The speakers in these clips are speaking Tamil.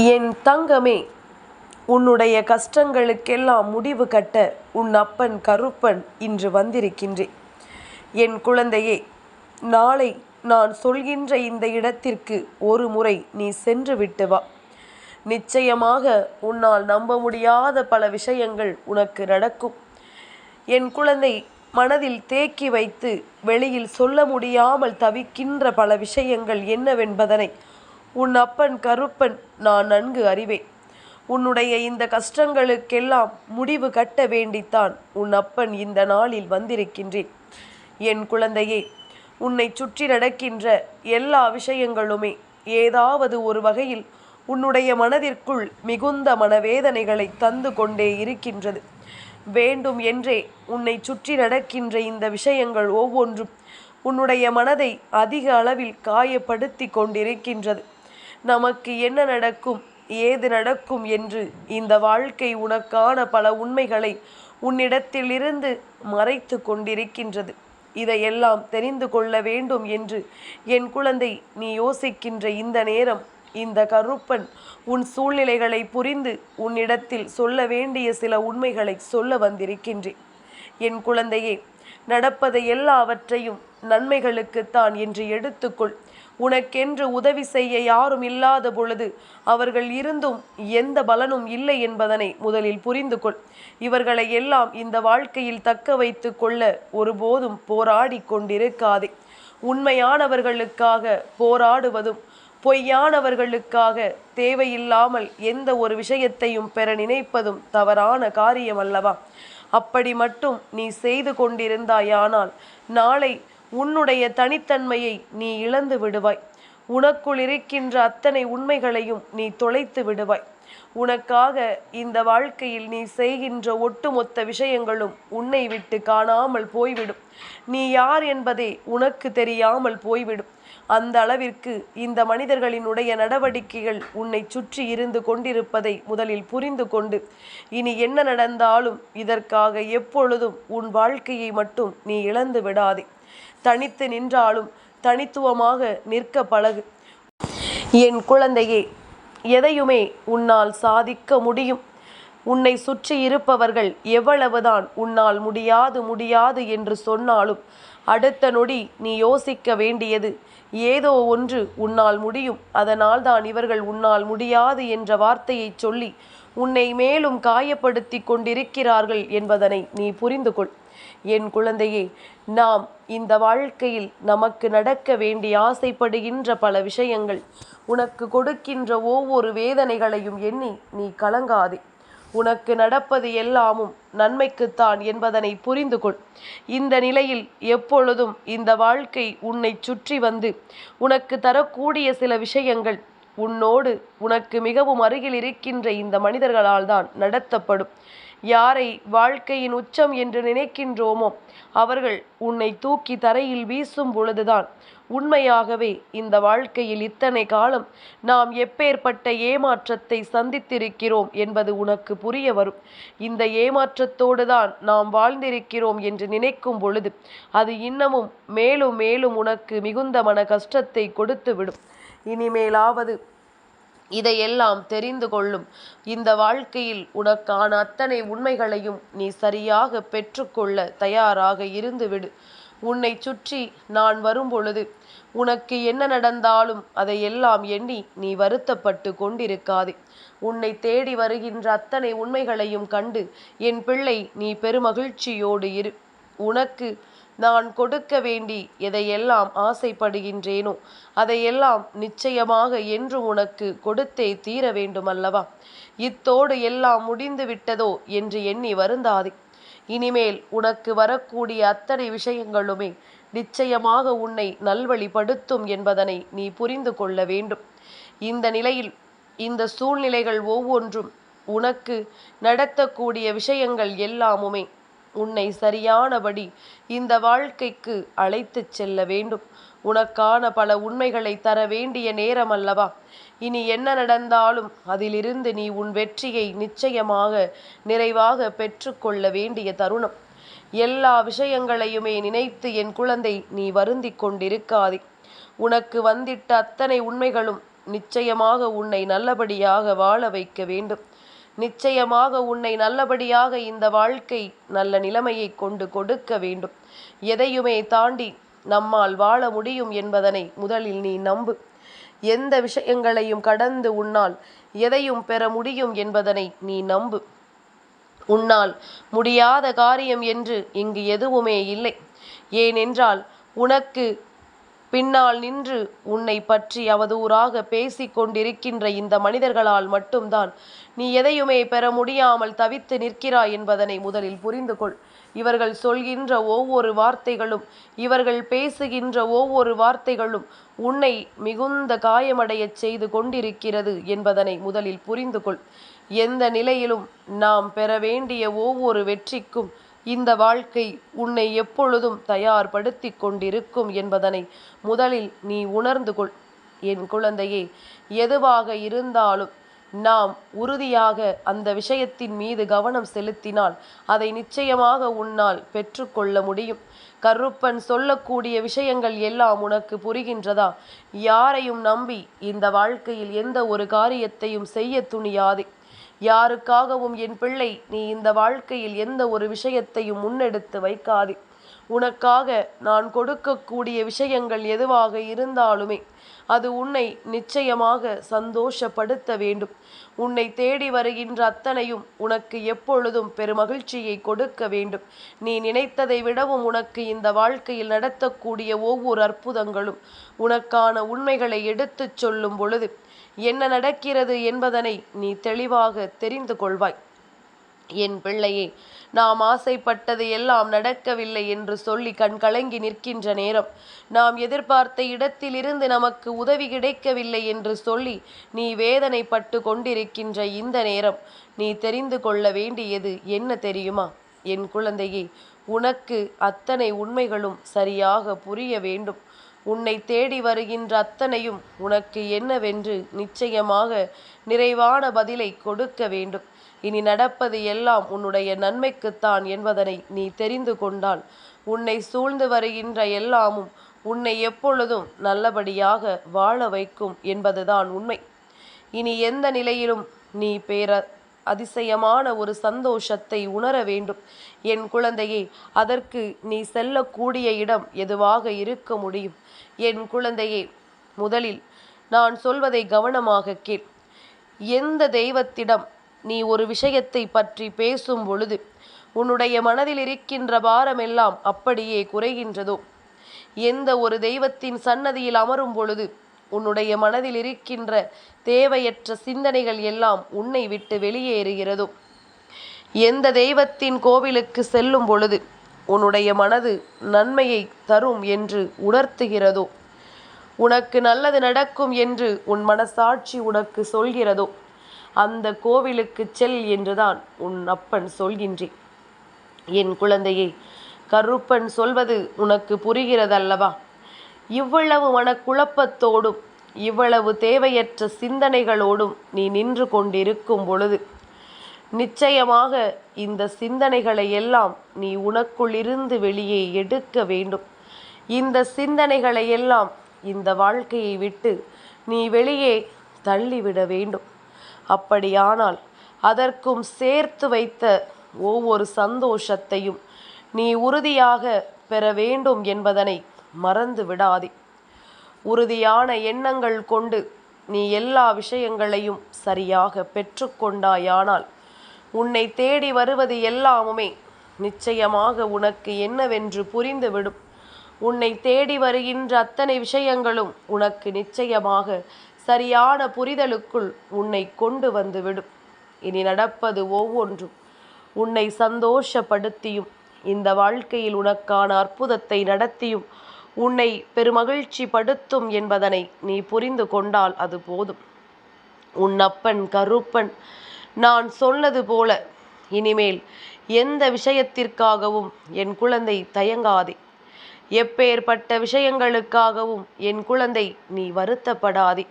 என் தங்கமே உன்னுடைய கஷ்டங்களுக்கெல்லாம் முடிவு கட்ட உன் அப்பன் கருப்பன் இன்று வந்திருக்கின்றேன். என் குழந்தையே நாளை நான் சொல்கின்ற இந்த இடத்திற்கு ஒரு முறை நீ சென்று விட்டு வா. நிச்சயமாக உன்னால் நம்ப முடியாத பல விஷயங்கள் உனக்கு நடக்கும். என் குழந்தை மனதில் தேக்கி வைத்து வெளியில் சொல்ல முடியாமல் தவிக்கின்ற பல விஷயங்கள் என்னவென்பதனை உன் அப்பன் கருப்பன் நான் நன்கு அறிவேன். உன்னுடைய இந்த கஷ்டங்களுக்கெல்லாம் முடிவு கட்ட வேண்டித்தான் உன் அப்பன் இந்த நாளில் வந்திருக்கின்றேன். என் குழந்தையே உன்னை சுற்றி நடக்கின்ற எல்லா விஷயங்களுமே ஏதாவது ஒரு வகையில் உன்னுடைய மனதிற்குள் மிகுந்த மனவேதனைகளை தந்து கொண்டே இருக்கின்றது. வேண்டும் என்றே உன்னை சுற்றி நடக்கின்ற இந்த விஷயங்கள் ஒவ்வொன்றும் உன்னுடைய மனதை அதிக அளவில் காயப்படுத்தி கொண்டிருக்கின்றது. நமக்கு என்ன நடக்கும் ஏது நடக்கும் என்று இந்த வாழ்க்கை உனக்கான பல உண்மைகளை உன்னிடத்திலிருந்து மறைத்து கொண்டிருக்கின்றது. இதையெல்லாம் தெரிந்து கொள்ள வேண்டும் என்று என் குழந்தை நீ யோசிக்கின்ற இந்த நேரம் இந்த கருப்பன் உன் சூழ்நிலைகளை புரிந்து உன்னிடத்தில் சொல்ல வேண்டிய சில உண்மைகளை சொல்ல வந்திருக்கின்றேன். என் குழந்தையே நடப்பதை எல்லாவற்றையும் நன்மைகளுக்குத்தான் என்று எடுத்துக்கொள். உனக்கென்று உதவி செய்ய யாரும் இல்லாத பொழுது அவர்கள் இருந்தும் எந்த பலனும் இல்லை என்பதனை முதலில் புரிந்து கொள். இவர்களை எல்லாம் இந்த வாழ்க்கையில் தக்க வைத்து கொள்ள ஒருபோதும் போராடி கொண்டிருக்காதே. உண்மையானவர்களுக்காக போராடுவதும் பொய்யானவர்களுக்காக தேவையில்லாமல் எந்த ஒரு விஷயத்தையும் பெற நினைப்பதும் தவறான காரியம் அல்லவா அப்படி மட்டும் நீ செய்து கொண்டிருந்தாயானால் நாளை உன்னுடைய தனித்தன்மையை நீ இழந்து விடுவாய். உனக்குள் இருக்கின்ற அத்தனை உண்மைகளையும் நீ தொலைத்து விடுவாய். உனக்காக இந்த வாழ்க்கையில் நீ செய்கின்ற ஒட்டுமொத்த விஷயங்களும் உன்னை விட்டு காணாமல் போய்விடும். நீ யார் என்பதே உனக்கு தெரியாமல் போய்விடும். அந்த அளவிற்கு இந்த மனிதர்களினுடைய நடவடிக்கைகள் உன்னை சுற்றி இருந்து கொண்டிருப்பதை முதலில் புரிந்து கொண்டு இனி என்ன நடந்தாலும் இதற்காக எப்பொழுதும் உன் வாழ்க்கையை மட்டும் நீ இழந்து விடாதே. தனித்து நின்றாலும் தனித்துவமாக நிற்க பழகு. என் குழந்தையே எதையுமே உன்னால் சாதிக்க முடியும். உன்னை சுற்றி இருப்பவர்கள் எவ்வளவுதான் உன்னால் முடியாது முடியாது என்று சொன்னாலும் அடுத்த நொடி நீ யோசிக்க வேண்டியது ஏதோ ஒன்று உன்னால் முடியும். அதனால் தான் இவர்கள் உன்னால் முடியாது என்ற வார்த்தையை சொல்லி உன்னை மேலும் காயப்படுத்தி கொண்டிருக்கிறார்கள் என்பதனை நீ புரிந்து கொள் என் குழந்தையே நாம் இந்த வாழ்க்கையில் நமக்கு நடக்க வேண்டி ஆசைப்படுகின்ற பல விஷயங்கள் உனக்கு கொடுக்கின்ற ஒவ்வொரு வேதனைகளையும் எண்ணி நீ கலங்காதே. உனக்கு நடப்பது எல்லாமும் நன்மைக்குத்தான் என்பதனை புரிந்து கொள். இந்த நிலையில் எப்பொழுதும் இந்த வாழ்க்கை உன்னை சுற்றி வந்து உனக்கு தரக்கூடிய சில விஷயங்கள் உன்னோடு உனக்கு மிகவும் அருகில் இருக்கின்ற இந்த மனிதர்களால் தான் நடத்தப்படும். யாரை வாழ்க்கையின் உச்சம் என்று நினைக்கின்றோமோ அவர்கள் உன்னை தூக்கி தரையில் வீசும் பொழுதுதான். உண்மையாகவே இந்த வாழ்க்கையில் இத்தனை காலம் நாம் எப்பேற்பட்ட ஏமாற்றத்தை சந்தித்திருக்கிறோம் என்பது உனக்கு புரிய வரும். இந்த ஏமாற்றத்தோடு தான் நாம் வாழ்ந்திருக்கிறோம் என்று நினைக்கும் பொழுது அது இன்னமும் மேலும் மேலும் உனக்கு மிகுந்த மன கஷ்டத்தை கொடுத்துவிடும். இனிமேலாவது இதையெல்லாம் தெரிந்து கொள்ளும். இந்த வாழ்க்கையில் உனக்கான அத்தனை உண்மைகளையும் நீ சரியாக பெற்றுக்கொள்ள தயாராக இருந்துவிடு. உன்னை சுற்றி நான் வரும்பொழுது உனக்கு என்ன நடந்தாலும் அதையெல்லாம் எண்ணி நீ வருத்தப்பட்டு கொண்டிருக்காதே. உன்னை தேடி வருகின்ற அத்தனை உண்மைகளையும் கண்டு என் பிள்ளை நீ பெருமகிழ்ச்சியோடு இரு. உனக்கு நான் கொடுக்க வேண்டி எதையெல்லாம் ஆசைப்படுகின்றேனோ அதையெல்லாம் நிச்சயமாக என்று உனக்கு கொடுத்தே தீர வேண்டுமல்லவா? இத்தோடு எல்லாம் முடிந்து விட்டதோ என்று எண்ணி வருந்தாதே. இனிமேல் உனக்கு வரக்கூடிய அத்தனை விஷயங்களுமே நிச்சயமாக உன்னை நல்வழிப்படுத்தும் என்பதனை நீ புரிந்து கொள்ள வேண்டும். இந்த நிலையில் இந்த சூழ்நிலைகள் ஒவ்வொன்றும் உனக்கு நடத்தக்கூடிய விஷயங்கள் எல்லாமுமே உன்னை சரியானபடி இந்த வாழ்க்கைக்கு அழைத்துச் செல்ல வேண்டும். உனக்கான பல உண்மைகளை தர வேண்டிய நேரம் அல்லவா இனி என்ன நடந்தாலும் அதிலிருந்து நீ உன் வெற்றியை நிச்சயமாக நிறைவாக பெற்றுக்கொள்ள வேண்டிய தருணம். எல்லா விஷயங்களையுமே நினைத்து என் குழந்தை நீ வருந்தி கொண்டிருக்காதே. உனக்கு வந்திட்ட அத்தனை உண்மைகளும் நிச்சயமாக உன்னை நல்லபடியாக வாழ வைக்க வேண்டும். நிச்சயமாக உன்னை நல்லபடியாக இந்த வாழ்க்கை நல்ல நிலைமையை கொண்டு கொடுக்க வேண்டும். எதையுமே தாண்டி நம்மால் வாழ முடியும் என்பதனை முதலில் நீ நம்பு. எந்த விஷயங்களையும் கடந்து உன்னால் எதையும் பெற முடியும் என்பதனை நீ நம்பு. உன்னால் முடியாத காரியம் என்று இங்கு எதுவுமே இல்லை. ஏனென்றால் உனக்கு பின்னால் நின்று உன்னை பற்றி அவதூறாக பேசிக் கொண்டிருக்கின்ற இந்த மனிதர்களால் மட்டும்தான் நீ எதையுமே பெற முடியாமல் தவித்து நிற்கிறாய் என்பதனை முதலில் புரிந்து கொள். இவர்கள் சொல்கின்ற ஒவ்வொரு வார்த்தைகளும் இவர்கள் பேசுகின்ற ஒவ்வொரு வார்த்தைகளும் உன்னை மிகுந்த காயமடையச் செய்து கொண்டிருக்கிறது என்பதனை முதலில் புரிந்து கொள். எந்த நிலையிலும் நாம் பெற வேண்டிய ஒவ்வொரு வெற்றிக்கும் இந்த வாழ்க்கை உன்னை எப்பொழுதும் தயார்படுத்தி கொண்டிருக்கும் என்பதனை முதலில் நீ உணர்ந்து கொள். என் குழந்தையே எதுவாக இருந்தாலும் நாம் உறுதியாக அந்த விஷயத்தின் மீது கவனம் செலுத்தினால் அதை நிச்சயமாக உன்னால் பெற்றுக்கொள்ள முடியும். கருப்பன் சொல்லக்கூடிய விஷயங்கள் எல்லாம் உனக்கு புரிகின்றதா? யாரையும் நம்பி இந்த வாழ்க்கையில் எந்த ஒரு காரியத்தையும் செய்ய துணியாதே. யாருக்காகவும் என் பிள்ளை நீ இந்த வாழ்க்கையில் எந்த ஒரு விஷயத்தையும் முன்னெடுத்து வைக்காதே. உனக்காக நான் கொடுக்கக்கூடிய விஷயங்கள் எதுவாக இருந்தாலுமே அது உன்னை நிச்சயமாக சந்தோஷப்படுத்த வேண்டும். உன்னை தேடி வருகின்ற அத்தனையும் உனக்கு எப்பொழுதும் பெருமகிழ்ச்சியை கொடுக்க வேண்டும். நீ நினைத்ததை விடவும் உனக்கு இந்த வாழ்க்கையில் நடத்தக்கூடிய ஒவ்வொரு அற்புதங்களும் உனக்கான உண்மைகளை எடுத்துச் சொல்லும் பொழுது என்ன நடக்கிறது என்பதனை நீ தெளிவாக தெரிந்து கொள்வாய். என் பிள்ளையே நாம் ஆசைப்பட்டது எல்லாம் நடக்கவில்லை என்று சொல்லி கண்கலங்கி நிற்கின்ற நேரம். நாம் எதிர்பார்த்த இடத்திலிருந்து நமக்கு உதவி கிடைக்கவில்லை என்று சொல்லி நீ வேதனைப்பட்டு கொண்டிருக்கின்ற இந்த நேரம். நீ தெரிந்து கொள்ள வேண்டியது என்ன தெரியுமா? என் குழந்தையே உனக்கு அத்தனை உண்மைகளும் சரியாக புரிய வேண்டும். உன்னை தேடி வருகின்ற அத்தனையும் உனக்கு என்னவென்று நிச்சயமாக நிறைவான பதிலை கொடுக்க வேண்டும். இனி நடப்பது எல்லாம் உன்னுடைய நன்மைக்குத்தான் என்பதனை நீ தெரிந்து கொண்டால் உன்னை சூழ்ந்து வருகின்ற எல்லாமும் உன்னை எப்பொழுதும் நல்லபடியாக வாழ வைக்கும் என்பதுதான் உண்மை. இனி எந்த நிலையிலும் நீ பேர அதிசயமான ஒரு சந்தோஷத்தை உணர வேண்டும். என் குழந்தையே அதற்கு நீ செல்லக்கூடிய இடம் எதுவாக இருக்க முடியும்? என் குழந்தையே முதலில் நான் சொல்வதை கவனமாக கேள். எந்த தெய்வத்திடம் நீ ஒரு விஷயத்தை பற்றி பேசும் பொழுது உன்னுடைய மனதில் இருக்கின்ற பாரமெல்லாம் அப்படியே குறைகின்றதோ? எந்த ஒரு தெய்வத்தின் சன்னதியில் அமரும் பொழுது உன்னுடைய மனதில் இருக்கின்ற தேவையற்ற சிந்தனைகள் எல்லாம் உன்னை விட்டு வெளியேறுகிறதோ. எந்த தெய்வத்தின் கோவிலுக்கு செல்லும் பொழுது உன்னுடைய மனது நன்மையை தரும் என்று உணர்த்துகிறதோ? உனக்கு நல்லது நடக்கும் என்று உன் மனசாட்சி உனக்கு சொல்கிறதோ? அந்த கோவிலுக்கு செல் என்றுதான் உன் அப்பன் சொல்கின்றேன். என் குழந்தையை கருப்பன் சொல்வது உனக்கு புரிகிறதல்லவா? இவ்வளவு மனக்குழப்பத்தோடும் இவ்வளவு தேவையற்ற சிந்தனைகளோடும் நீ நின்று கொண்டிருக்கும் பொழுது நிச்சயமாக இந்த சிந்தனைகளை எல்லாம் நீ உனக்குள்ளிருந்து வெளியே எடுக்க வேண்டும். இந்த சிந்தனைகளை எல்லாம் இந்த வாழ்க்கையை விட்டு நீ வெளியே தள்ளிவிட வேண்டும். அப்படியானால் அதற்கும் சேர்த்து வைத்த ஒவ்வொரு சந்தோஷத்தையும் நீ உறுதியாக பெற வேண்டும் என்பதனை மறந்து விடாதே. உறுதியான எண்ணங்கள் கொண்டு நீ எல்லா விஷயங்களையும் சரியாக பெற்றுக்கொண்டாயானால் உன்னை தேடி வருவது எல்லாமுமே நிச்சயமாக உனக்கு என்னவென்று புரிந்துவிடும். உன்னை தேடி வருகின்ற அத்தனை விஷயங்களும் உனக்கு நிச்சயமாக சரியான புரிதலுக்குள் உன்னை கொண்டு வந்துவிடும். இனி நடப்பது ஒவ்வொன்றும் உன்னை சந்தோஷப்படுத்தியும் இந்த வாழ்க்கையில் உனக்கான அற்புதத்தை நடத்தியும் உன்னை பெருமகிழ்ச்சி படுத்தும் என்பதனை நீ புரிந்து கொண்டால் அது போதும். உன் அப்பன் கருப்பன் நான் சொன்னது போல. இனிமேல் எந்த விஷயத்திற்காகவும் என் குழந்தை தயங்காதே. எப்பேற்பட்ட விஷயங்களுக்காகவும் என் குழந்தை நீ வருத்தப்படாதே.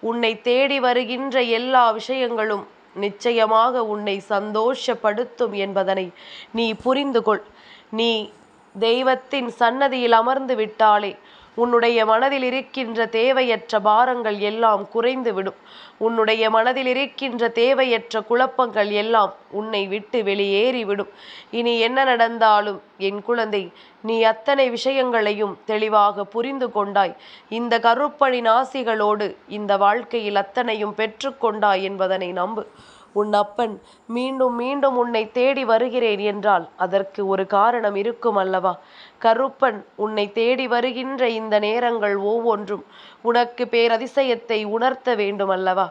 உன்னை தேடி வருகின்ற எல்லா விஷயங்களும் நிச்சயமாக உன்னை சந்தோஷப்படுத்தும் என்பதனை நீ புரிந்து கொள். நீ தெய்வத்தின் சன்னதியில் அமர்ந்து விட்டாலே உன்னுடைய மனதில் இருக்கின்ற தேவையற்ற பாரங்கள் எல்லாம் குறைந்துவிடும். உன்னுடைய மனதில் இருக்கின்ற தேவையற்ற குழப்பங்கள் எல்லாம் உன்னை விட்டு வெளியேறிவிடும். இனி என்ன நடந்தாலும் என் குழந்தை நீ அத்தனை விஷயங்களையும் தெளிவாக புரிந்து கொண்டாய். இந்த கருப்பணி நாசிகளோடு இந்த வாழ்க்கையில் அத்தனையும் பெற்றுக்கொண்டாய் என்பதனை நம்பு. உன் அப்பன் மீண்டும் மீண்டும் உன்னை தேடி வருகிறேன் என்றால் அதற்கு ஒரு காரணம் இருக்கும் அல்லவா? கருப்பன் உன்னை தேடி வருகின்ற இந்த நேரங்கள் ஒவ்வொன்றும் உனக்கு பேரதிசயத்தை உணர்த்த வேண்டும் அல்லவா?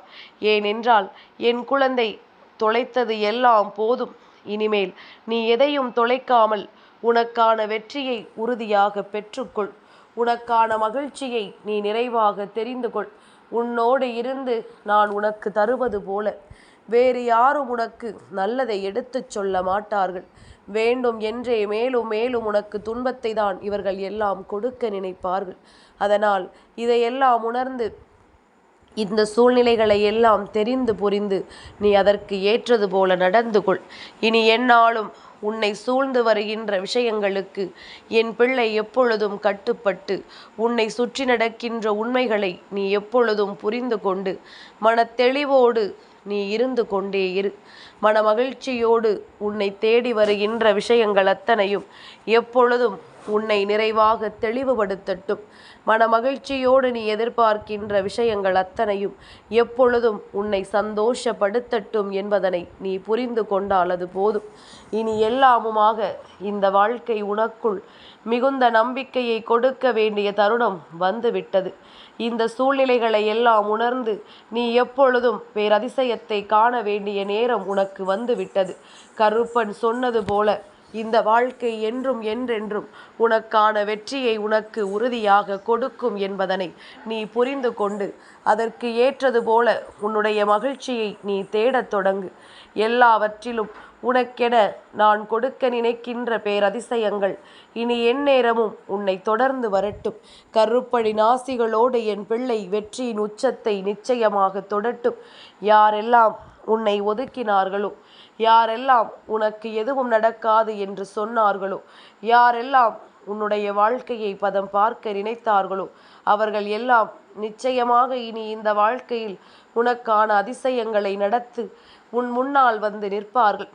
ஏனென்றால் என் குழந்தை தொலைத்தது எல்லாம் போதும். இனிமேல் நீ எதையும் தொலைக்காமல் உனக்கான வெற்றியை உறுதியாக பெற்றுக்கொள். உனக்கான மகிழ்ச்சியை நீ நிறைவாக தெரிந்து கொள் உன்னோடு இருந்து நான் உனக்கு தருவது போல. வேறு யாரும் உனக்கு நல்லதை எடுத்துச் சொல்ல மாட்டார்கள். வேண்டும் என்றே மேலும் மேலும் உனக்கு துன்பத்தை தான் இவர்கள் எல்லாம் கொடுக்க நினைப்பார்கள். அதனால் இதையெல்லாம் உணர்ந்து இந்த சூழ்நிலைகளை எல்லாம் தெரிந்து புரிந்து நீ அதற்கு ஏற்றது போல நடந்து கொள். இனி என்னாலும் உன்னை சூழ்ந்து வருகின்ற விஷயங்களுக்கு என் பிள்ளை எப்பொழுதும் கட்டுப்பட்டு உன்னை சுற்றி நடக்கின்ற உண்மைகளை நீ எப்பொழுதும் புரிந்து கொண்டு மனத்தெளிவோடு நீ இருந்து கொண்டே இரு. மனமகிழ்ச்சியோடு உன்னை தேடி வருகின்ற விஷயங்கள் அத்தனையும் எப்பொழுதும் உன்னை நிறைவாக தெளிவுபடுத்தட்டும். மனமகிழ்ச்சியோடு நீ எதிர்பார்க்கின்ற விஷயங்கள் அத்தனையும் எப்பொழுதும் உன்னை சந்தோஷப்படுத்தட்டும் என்பதனை நீ புரிந்து கொண்டால் அது போதும். இனி எல்லாமுமாக இந்த வாழ்க்கை உனக்குள் மிகுந்த நம்பிக்கையை கொடுக்க வேண்டிய தருணம் வந்துவிட்டது. இந்த சூழ்நிலைகளை எல்லாம் உணர்ந்து நீ எப்பொழுதும் பேரதிசயத்தை காண வேண்டிய நேரம் உனக்கு வந்துவிட்டது. கருப்பன் சொன்னது போல இந்த வாழ்க்கை என்றும் என்றென்றும் உனக்கான வெற்றியை உனக்கு உறுதியாக கொடுக்கும் என்பதனை நீ புரிந்து கொண்டு அதற்கு ஏற்றது போல உன்னுடைய மகிழ்ச்சியை நீ தேடத் தொடங்கு. எல்லாவற்றிலும் உனக்கென நான் கொடுக்க நினைக்கின்ற பேரதிசயங்கள் இனி எந்நேரமும் உன்னை தொடர்ந்து வரட்டும். கருப்படி நாசிகளோடு என் பிள்ளை வெற்றியின் உச்சத்தை நிச்சயமாக தொடட்டும். யாரெல்லாம் உன்னை ஒதுக்கினார்களோ யாரெல்லாம் உனக்கு எதுவும் நடக்காது என்று சொன்னார்களோ யாரெல்லாம் உன்னுடைய வாழ்க்கையை பதம் பார்க்க நினைத்தார்களோ அவர்கள் எல்லாம் நிச்சயமாக இனி இந்த வாழ்க்கையில் உனக்கான அதிசயங்களை நடத்து உன் முன்னால் வந்து நிற்பார்கள்.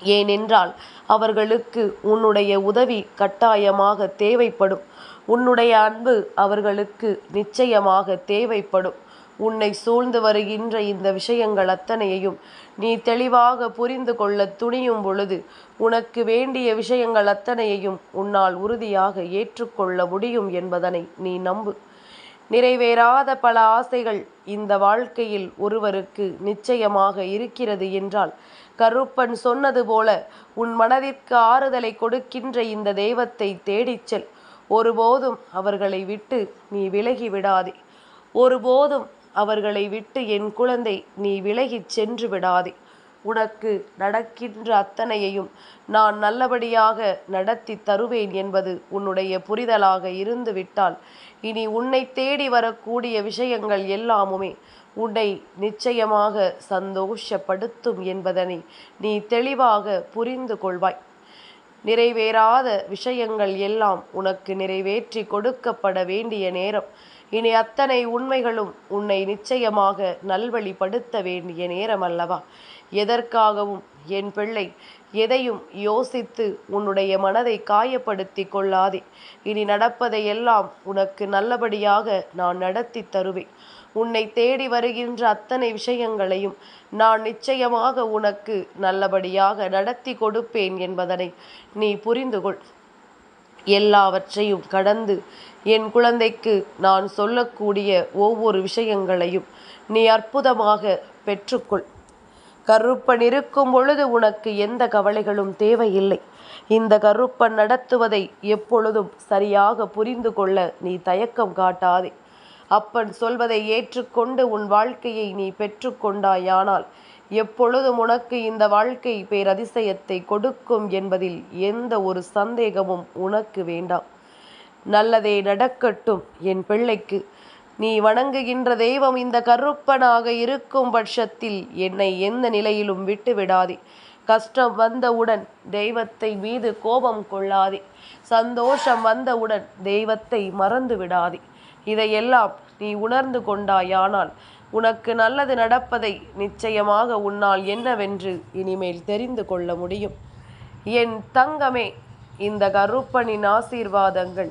ஏனென்றால் அவர்களுக்கு உன்னுடைய உதவி கட்டாயமாக தேவைப்படும். உன்னுடைய அன்பு அவர்களுக்கு நிச்சயமாக தேவைப்படும். உன்னை சூழ்ந்து வருகின்ற இந்த விஷயங்கள் அத்தனையையும் நீ தெளிவாக புரிந்து கொள்ள துணியும் பொழுது உனக்கு வேண்டிய விஷயங்கள் அத்தனையையும் உன்னால் உறுதியாக ஏற்றுக்கொள்ள முடியும் என்பதனை நீ நம்பு. நிறைவேறாத பல ஆசைகள் இந்த வாழ்க்கையில் ஒருவருக்கு நிச்சயமாக இருக்கிறது என்றால் கருப்பன் சொன்னது போல உன் மனதிற்கு ஆறுதலை கொடுக்கின்ற இந்த தெய்வத்தை தேடிச் செல். ஒருபோதும் அவர்களை விட்டு நீ விலகி விடாதே. ஒருபோதும் அவர்களை விட்டு என் குழந்தை நீ விலகிச் சென்று விடாதே. உனக்கு நடக்கின்ற அத்தனையையும் நான் நல்லபடியாக நடத்தி தருவேன் என்பது உன்னுடைய புரிதலாக இருந்து விட்டால் இனி உன்னை தேடி வரக்கூடிய விஷயங்கள் எல்லாமுமே உன்னை நிச்சயமாக சந்தோஷப்படுத்தும் என்பதனை நீ தெளிவாக புரிந்து கொள்வாய். நிறைவேறாத விஷயங்கள் எல்லாம் உனக்கு நிறைவேற்றி கொடுக்கப்பட வேண்டிய நேரம். இனி அத்தனை உண்மைகளும் உன்னை நிச்சயமாக நல்வழிப்படுத்த வேண்டிய நேரம் அல்லவா எதற்காகவும் என் பிள்ளை எதையும் யோசித்து உன்னுடைய மனதை காயப்படுத்தி கொள்ளாதே. இனி நடப்பதையெல்லாம் உனக்கு நல்லபடியாக நான் நடத்தி தருவேன். உன்னை தேடி வருகின்ற அத்தனை விஷயங்களையும் நான் நிச்சயமாக உனக்கு நல்லபடியாக நடத்தி கொடுப்பேன் என்பதனை நீ புரிந்து கொள் எல்லாவற்றையும் கடந்து என் குழந்தைக்கு நான் சொல்லக்கூடிய ஒவ்வொரு விஷயங்களையும் நீ அற்புதமாக பெற்றுக்கொள். கருப்பன் இருக்கும் பொழுது உனக்கு எந்த கவலைகளும் தேவையில்லை. இந்த கருப்பன் நடத்துவதை எப்பொழுதும் சரியாக புரிந்து கொள்ள நீ தயக்கம் காட்டாதே. அப்பன் சொல்வதை ஏற்றுக்கொண்டு உன் வாழ்க்கையை நீ பெற்றுக்கொண்டாயானால் எப்பொழுதும் உனக்கு இந்த வாழ்க்கை பேரதிசயத்தை கொடுக்கும் என்பதில் எந்த ஒரு சந்தேகமும் உனக்கு வேண்டாம். நல்லதே நடக்கட்டும் என் பிள்ளைக்கு. நீ வணங்குகின்ற தெய்வம் இந்த கருப்பனாக இருக்கும் பட்சத்தில் என்னை எந்த நிலையிலும் விட்டு விடாதே கஷ்டம் வந்தவுடன் தெய்வத்தை மீது கோபம் கொள்ளாதே. சந்தோஷம் வந்தவுடன் தெய்வத்தை மறந்து விடாதே இதையெல்லாம் நீ உணர்ந்து கொண்டாயானால் உனக்கு நல்லது நடப்பதை நிச்சயமாக உன்னால் என்னவென்று இனிமேல் தெரிந்து கொள்ள முடியும். என் தங்கமே இந்த கருப்பனின் ஆசீர்வாதங்கள்